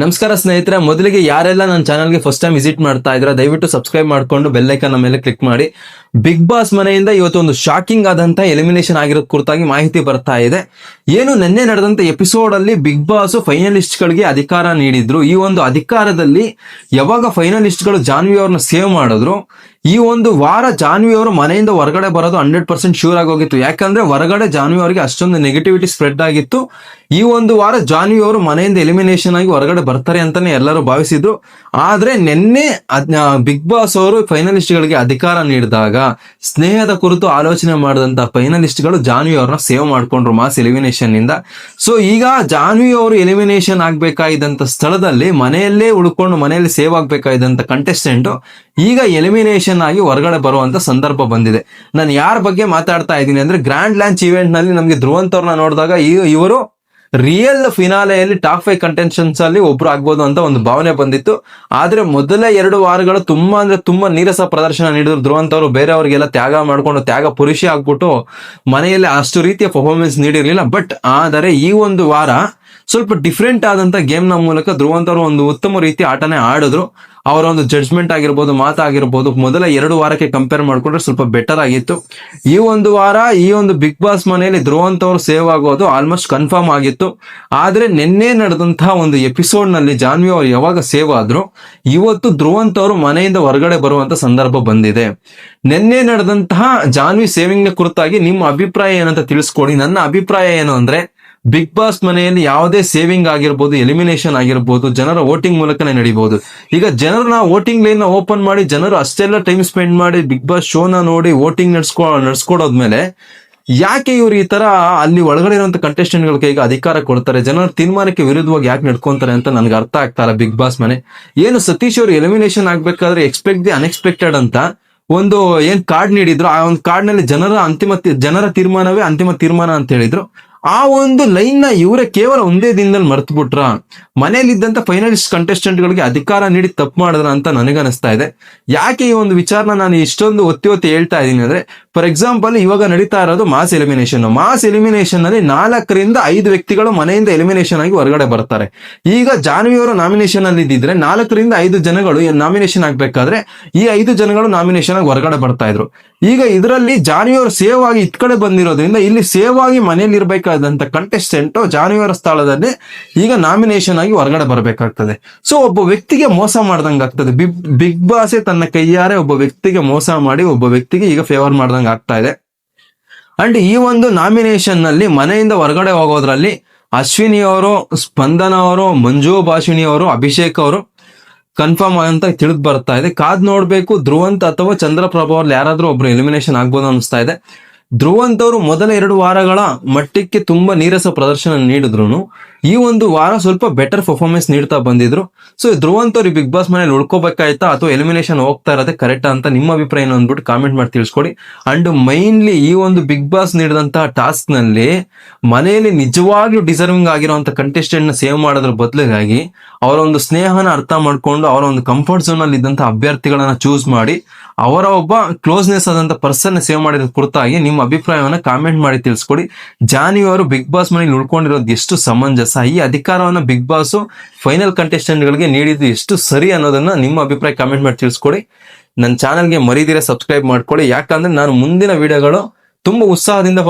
ನಮಸ್ಕಾರ ಸ್ನೇಹಿತರೆ, ಮೊದಲಿಗೆ ಯಾರೆಲ್ಲ ನನ್ನ ಚಾನಲ್ಗೆ ಫಸ್ಟ್ ಟೈಮ್ ವಿಸಿಟ್ ಮಾಡ್ತಾ ಇದ್ರೆ ದಯವಿಟ್ಟು ಸಬ್ಸ್ಕ್ರೈಬ್ ಮಾಡ್ಕೊಂಡು ಬೆಲ್ಲೈಕನ್ ಮೇಲೆ ಕ್ಲಿಕ್ ಮಾಡಿ. ಬಿಗ್ ಬಾಸ್ ಮನೆಯಿಂದ ಇವತ್ತು ಒಂದು ಶಾಕಿಂಗ್ ಆದಂತ ಎಲಿಮಿನೇಷನ್ ಆಗಿರೋ ಕುರಿತಾಗಿ ಮಾಹಿತಿ ಬರ್ತಾ ಇದೆ. ಏನು ನಿನ್ನೆ ನಡೆದಂತ ಎಪಿಸೋಡ್ ಅಲ್ಲಿ ಬಿಗ್ ಬಾಸ್ ಫೈನಲಿಸ್ಟ್ ಗಳಿಗೆ ಅಧಿಕಾರ ನೀಡಿದ್ರು. ಈ ಒಂದು ಅಧಿಕಾರದಲ್ಲಿ ಯಾವಾಗ ಫೈನಲಿಸ್ಟ್ಗಳು ಜಾನ್ವಿ ಅವ್ರನ್ನ ಸೇವ್ ಮಾಡಿದ್ರು ಈ ಒಂದು ವಾರ ಜಾನ್ವಿ ಅವರು ಮನೆಯಿಂದ ಹೊರಗಡೆ ಬರೋದು ಹಂಡ್ರೆಡ್ ಪರ್ಸೆಂಟ್ ಶ್ಯೂರ್ ಆಗೋಗಿತ್ತು ಯಾಕಂದ್ರೆ ಹೊರಗಡೆ ಜಾನ್ವಿ ಅವರಿಗೆ ಅಷ್ಟೊಂದು ನೆಗೆಟಿವಿಟಿ ಸ್ಪ್ರೆಡ್ ಆಗಿತ್ತು. ಈ ಒಂದು ವಾರ ಜಾನ್ವಿ ಅವರು ಮನೆಯಿಂದ ಎಲಿಮಿನೇಷನ್ ಆಗಿ ಹೊರಗಡೆ ಬರ್ತಾರೆ ಅಂತಾನೆ ಎಲ್ಲರೂ ಭಾವಿಸಿದ್ರು. ಆದ್ರೆ ನಿನ್ನೆ ಬಿಗ್ ಬಾಸ್ ಅವರು ಫೈನಲಿಸ್ಟ್ ಗಳಿಗೆ ಅಧಿಕಾರ ನೀಡಿದಾಗ, ಸ್ನೇಹದ ಕುರಿತು ಆಲೋಚನೆ ಮಾಡಿದಂತ ಫೈನಲಿಸ್ಟ್ಗಳು ಜಾನ್ವಿ ಅವ್ರನ್ನ ಸೇವ್ ಮಾಡ್ಕೊಂಡ್ರು ಮಾಸ್ ಎಲಿಮಿನೇಷನ್ ಇಂದ ಸೊ ಈಗ ಜಾನ್ವಿ ಅವರು ಎಲಿಮಿನೇಷನ್ ಆಗ್ಬೇಕಾಗಿದ್ದಂತ ಸ್ಥಳದಲ್ಲಿ ಮನೆಯಲ್ಲೇ ಉಳ್ಕೊಂಡು ಮನೆಯಲ್ಲಿ ಸೇವ್ ಆಗ್ಬೇಕಾಗಿದ್ದಂತ ಕಂಟೆಸ್ಟೆಂಟ್ ಈಗ ಎಲಿಮಿನೇಷನ್ ಆಗಿ ಹೊರಗಡೆ ಬರುವಂತ ಸಂದರ್ಭ ಬಂದಿದೆ. ನಾನು ಯಾರ ಬಗ್ಗೆ ಮಾತಾಡ್ತಾ ಇದ್ದೀನಿ ಅಂದ್ರೆ ಗ್ರ್ಯಾಂಡ್ ಲ್ಯಾಂಚ್ ಇವೆಂಟ್ನಲ್ಲಿ ನಮಗೆ ಧ್ರುವಂತ್ ಅವ್ರನ್ನ ನೋಡಿದಾಗ ಇವರು ರಿಯಲ್ ಫಿನಾಲೆಯಲ್ಲಿ ಟಾಪ್ ಫೈವ್ ಕಂಟೆನ್ಷನ್ಸ್ ಅಲ್ಲಿ ಒಬ್ರು ಆಗ್ಬೋದು ಅಂತ ಒಂದು ಭಾವನೆ ಬಂದಿತ್ತು. ಆದ್ರೆ ಮೊದಲೇ ಎರಡು ವಾರಗಳು ತುಂಬಾ ಅಂದ್ರೆ ತುಂಬಾ ನೀರಸ ಪ್ರದರ್ಶನ ನೀಡಿದ್ರು ಧ್ರುವಂತ್ ಅವರು ಬೇರೆಯವರಿಗೆಲ್ಲ ತ್ಯಾಗ ಮಾಡ್ಕೊಂಡು ತ್ಯಾಗ ಪುರುಷಿ ಆಗ್ಬಿಟ್ಟು ಮನೆಯಲ್ಲಿ ಅಷ್ಟು ರೀತಿಯ ಪರ್ಫಾರ್ಮೆನ್ಸ್ ನೀಡಿರಲಿಲ್ಲ. ಬಟ್ ಆದರೆ ಈ ಒಂದು ವಾರ ಸ್ವಲ್ಪ ಡಿಫ್ರೆಂಟ್ ಆದಂತ ಗೇಮ್ನ ಮೂಲಕ ಧ್ರುವಂತ್ ಒಂದು ಉತ್ತಮ ರೀತಿ ಆಟನೇ ಆಡಿದ್ರು. ಅವರ ಒಂದು ಜಡ್ಜ್ಮೆಂಟ್ ಆಗಿರ್ಬೋದು ಮಾತಾಗಿರ್ಬೋದು ಮೊದಲ ಎರಡು ವಾರಕ್ಕೆ ಕಂಪೇರ್ ಮಾಡಿಕೊಂಡ್ರೆ ಸ್ವಲ್ಪ ಬೆಟರ್ ಆಗಿತ್ತು. ಈ ಒಂದು ವಾರ, ಈ ಒಂದು ಬಿಗ್ ಬಾಸ್ ಮನೆಯಲ್ಲಿ ಧ್ರುವಂತ್ ಅವರು ಸೇವ್ ಆಗೋದು ಆಲ್ಮೋಸ್ಟ್ ಕನ್ಫರ್ಮ್ ಆಗಿತ್ತು. ಆದ್ರೆ ನಿನ್ನೆ ನಡೆದಂತಹ ಒಂದು ಎಪಿಸೋಡ್ನಲ್ಲಿ ಜಾನ್ವಿ ಅವರು ಯಾವಾಗ ಸೇವ್ ಆದ್ರು, ಇವತ್ತು ಧ್ರುವಂತ್ ಅವರು ಮನೆಯಿಂದ ಹೊರಗಡೆ ಬರುವಂತ ಸಂದರ್ಭ ಬಂದಿದೆ. ನಿನ್ನೆ ನಡೆದಂತಹ ಜಾನ್ವಿ ಸೇವಿಂಗ್ನ ಕುರಿತಾಗಿ ನಿಮ್ಮ ಅಭಿಪ್ರಾಯ ಏನಂತ ತಿಳಿಸ್ಕೊಡಿ. ನನ್ನ ಅಭಿಪ್ರಾಯ ಏನು ಅಂದ್ರೆ ಬಿಗ್ ಬಾಸ್ ಮನೆಯಲ್ಲಿ ಯಾವುದೇ ಸೇವಿಂಗ್ ಆಗಿರ್ಬೋದು ಎಲಿಮಿನೇಷನ್ ಆಗಿರ್ಬೋದು, ಜನರ ವೋಟಿಂಗ್ ಮೂಲಕನೇ ನಡೀಬಹುದು. ಈಗ ಜನರನ್ನ ವೋಟಿಂಗ್ ಲೈನ್ ಓಪನ್ ಮಾಡಿ, ಜನರು ಅಷ್ಟೆಲ್ಲ ಟೈಮ್ ಸ್ಪೆಂಡ್ ಮಾಡಿ ಬಿಗ್ ಬಾಸ್ ಶೋನ ನೋಡಿ ವೋಟಿಂಗ್ ನಡ್ಸ್ಕೊ, ನಡ್ಸ್ಕೊಡೋದ್ಮೇಲೆ ಯಾಕೆ ಇವ್ರು ಈ ತರ ಅಲ್ಲಿ ಒಳಗಡೆ ಇರುವಂತ ಕಂಟೆಸ್ಟೆಂಟ್ಗಳ ಕೈಗೆ ಅಧಿಕಾರ ಕೊಡ್ತಾರೆ? ಜನರ ತೀರ್ಮಾನಕ್ಕೆ ವಿರುದ್ಧವಾಗಿ ಯಾಕೆ ನಡ್ಕೊಂತಾರೆ ಅಂತ ನನ್ಗೆ ಅರ್ಥ ಆಗ್ತಾ ಇಲ್ಲ ಬಿಗ್ ಬಾಸ್ ಮನೆ. ಏನು ಸತೀಶ್ ಅವರು ಎಲಿಮಿನೇಷನ್ ಆಗ್ಬೇಕಾದ್ರೆ ಎಕ್ಸ್ಪೆಕ್ಟ್ ದಿ ಅನ್ಎಕ್ಸ್ಪೆಕ್ಟೆಡ್ ಅಂತ ಒಂದು ಏನ್ ಕಾರ್ಡ್ ನೀಡಿದ್ರು, ಆ ಒಂದು ಕಾರ್ಡ್ನಲ್ಲಿ ಜನರ ಅಂತಿಮ ಜನರ ತೀರ್ಮಾನವೇ ಅಂತಿಮ ತೀರ್ಮಾನ ಅಂತ ಹೇಳಿದ್ರು. ಆ ಒಂದು ಲೈನ್ನ ಇವರೇ ಕೇವಲ ಒಂದೇ ದಿನದಲ್ಲಿ ಮರ್ತು ಬಿಟ್ರ ಮನೆಯಲ್ಲಿದ್ದಂತ ಫೈನಲಿಸ್ಟ್ ಕಂಟೆಸ್ಟೆಂಟ್ ಗಳಿಗೆ ಅಧಿಕಾರ ನೀಡಿ ತಪ್ಪು ಮಾಡಿದ್ರ ಅಂತ ನನಗನ್ನಿಸ್ತಾ ಇದೆ. ಯಾಕೆ ಈ ಒಂದು ವಿಚಾರನ ನಾನು ಇಷ್ಟೊಂದು ಒತ್ತಿ ಒತ್ತಿ ಹೇಳ್ತಾ ಇದ್ದೀನಿ ಅಂದ್ರೆ ಫಾರ್ ಎಕ್ಸಾಂಪಲ್ ಇವಾಗ ನಡೀತಾ ಇರೋದು ಮಾಸ್ ಎಲಿಮಿನೇಷನ್ ಮಾಸ್ ಎಲಿಮಿನೇಷನ್ ಅಲ್ಲಿ ನಾಲ್ಕರಿಂದ ಐದು ವ್ಯಕ್ತಿಗಳು ಮನೆಯಿಂದ ಎಲಿಮಿನೇಷನ್ ಆಗಿ ಹೊರಗಡೆ ಬರ್ತಾರೆ. ಈಗ ಜಾನ್ವಿ ಅವರು ನಾಮಿನೇಷನ್ ಅಲ್ಲಿ ಇದ್ದಿದ್ರೆ ನಾಲ್ಕರಿಂದ ಐದು ಜನಗಳು ನಾಮಿನೇಷನ್ ಆಗ್ಬೇಕಾದ್ರೆ ಈ ಐದು ಜನಗಳು ನಾಮಿನೇಷನ್ ಆಗಿ ಹೊರಗಡೆ ಬರ್ತಾ ಇದ್ರು. ಈಗ ಇದರಲ್ಲಿ ಜಾನ್ವಿ ಅವರು ಸೇವ್ ಆಗಿ ಇತ್ ಕಡೆ ಬಂದಿರೋದ್ರಿಂದ ಇಲ್ಲಿ ಸೇವ್ ಆಗಿ ಮನೆಯಲ್ಲಿ ಇರಬೇಕಾದಂತ ಕಂಟೆಸ್ಟೆಂಟ್ ಜಾನ್ವಿ ಅವರ ಸ್ಥಳದಲ್ಲಿ ಈಗ ನಾಮಿನೇಷನ್ ಆಗಿ ಹೊರಗಡೆ ಬರಬೇಕಾಗ್ತದೆ. ಸೊ ಒಬ್ಬ ವ್ಯಕ್ತಿಗೆ ಮೋಸ ಮಾಡ್ದಂಗೆ ಆಗ್ತದೆ ಬಿಗ್ ಬಿಗ್ ಬಾಸ್ ತನ್ನ ಕೈಯಾರೆ ಒಬ್ಬ ವ್ಯಕ್ತಿಗೆ ಮೋಸ ಮಾಡಿ ಒಬ್ಬ ವ್ಯಕ್ತಿಗೆ ಈಗ ಫೇವರ್ ಮಾಡ್ದಂಗೆ ಆಗ್ತಾ ಇದೆ ಅಂಡ್ ಈ ಒಂದು ನಾಮಿನೇಷನ್ನಲ್ಲಿ ಮನೆಯಿಂದ ಹೊರಗಡೆ ಹೋಗೋದ್ರಲ್ಲಿ ಅಶ್ವಿನಿ ಅವರು ಸ್ಪಂದನ ಅವರು ಮಂಜು ಭಾಷಿಣಿ ಅವರು ಅಭಿಷೇಕ್ ಅವರು ಕನ್ಫರ್ಮ್ ಅಂತ ತಿಳಿದು ಬರ್ತಾ ಇದೆ. ಕಾದ್ ನೋಡ್ಬೇಕು, ಧ್ರುವಂತ್ ಅಥವಾ ಚಂದ್ರಪ್ರಭಾ ಅವ್ರಲ್ಲಿ ಯಾರಾದ್ರೂ ಒಬ್ರು ಎಲಿಮಿನೇಷನ್ ಆಗ್ಬೋದು ಅನಿಸ್ತಾ ಇದೆ. ಧ್ರುವಂತ್ ಅವರು ಮೊದಲ ಎರಡು ವಾರಗಳ ಮಟ್ಟಕ್ಕೆ ತುಂಬಾ ನೀರಸ ಪ್ರದರ್ಶನ ನೀಡಿದ್ರು ಈ ಒಂದು ವಾರ ಸ್ವಲ್ಪ ಬೆಟರ್ ಪರ್ಫಾರ್ಮೆನ್ಸ್ ನೀಡ್ತಾ ಬಂದಿದ್ರು. ಸೊ ಧ್ರುವಂತ್ ಅವ್ರು ಬಿಗ್ ಬಾಸ್ ಮನೇಲಿ ಉಳ್ಕೋಬೇಕಾಯ್ತಾ ಅಥವಾ ಎಲಿಮಿನೇಷನ್ ಹೋಗ್ತಾ ಇರೋದೇ ಕರೆಕ್ಟ್ ಅಂತ ನಿಮ್ಮ ಅಭಿಪ್ರಾಯ ಅಂದ್ಬಿಟ್ಟು ಕಾಮೆಂಟ್ ಮಾಡಿ ತಿಳಿಸ್ಕೊಡಿ. ಅಂಡ್ ಮೈನ್ಲಿ ಈ ಒಂದು ಬಿಗ್ ಬಾಸ್ ನೀಡಿದಂತಹ ಟಾಸ್ಕ್ನಲ್ಲಿ ಮನೆಯಲ್ಲಿ ನಿಜವಾಗ್ಲೂ ಡಿಸರ್ವಿಂಗ್ ಆಗಿರುವಂತ ಕಂಟೆಸ್ಟೆಂಟ್ನ ಸೇವ್ ಮಾಡೋದ್ರ ಬದಲಿಗಾಗಿ ಅವರ ಒಂದು ಸ್ನೇಹನ ಅರ್ಥ ಮಾಡ್ಕೊಂಡು ಅವರ ಒಂದು ಕಂಫರ್ಟ್ ಝೋನ್ ಅಲ್ಲಿ ಇದ್ದಂತ ಅಭ್ಯರ್ಥಿಗಳನ್ನ ಚೂಸ್ ಮಾಡಿ ಅವರ ಒಬ್ಬ ಕ್ಲೋಸ್ನೆಸ್ ಆದಂತ ಪರ್ಸನ್ ಸೇವ್ ಮಾಡಿದ ಕುರಿತಾಗಿ ನಿಮ್ಮ ಅಭಿಪ್ರಾಯವನ್ನ ಕಾಮೆಂಟ್ ಮಾಡಿ ತಿಳಿಸ್ಕೊಡಿ. ಜಾನ್ವಿ ಅವರು ಬಿಗ್ ಬಾಸ್ ಮನೇಲಿ ಉಳ್ಕೊಂಡಿರೋದು ಎಷ್ಟು ಸಮಂಜಸ? ಈ ಅಧಿಕಾರವನ್ನ ಬಿಗ್ ಬಾಸ್ ಫೈನಲ್ ಕಂಟೆಸ್ಟೆಂಟ್ ಗಳಿಗೆ ನೀಡಿದ್ದು ಎಷ್ಟು ಸರಿ ಅನ್ನೋದನ್ನ ನಿಮ್ಮ ಅಭಿಪ್ರಾಯ ಕಾಮೆಂಟ್ ಮಾಡಿ ತಿಳಿಸ್ಕೊಡಿ. ನನ್ನ ಚಾನಲ್ಗೆ ಮರಿದಿರ ಸಬ್ಸ್ಕ್ರೈಬ್ ಮಾಡ್ಕೊಳ್ಳಿ. ಯಾಕಂದ್ರೆ ನಾನು ಮುಂದಿನ ವಿಡಿಯೋಗಳು ತುಂಬಾ ಉತ್ಸಾಹದಿಂದ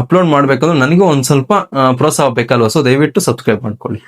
ಅಪ್ಲೋಡ್ ಮಾಡಬೇಕಂದ್ರೆ ನನಗೂ ಒಂದು ಸ್ವಲ್ಪ ಪ್ರೋತ್ಸಾಹ ಬೇಕಲ್ವ? ಸೊ ದಯವಿಟ್ಟು ಸಬ್ಸ್ಕ್ರೈಬ್ ಮಾಡ್ಕೊಳ್ಳಿ.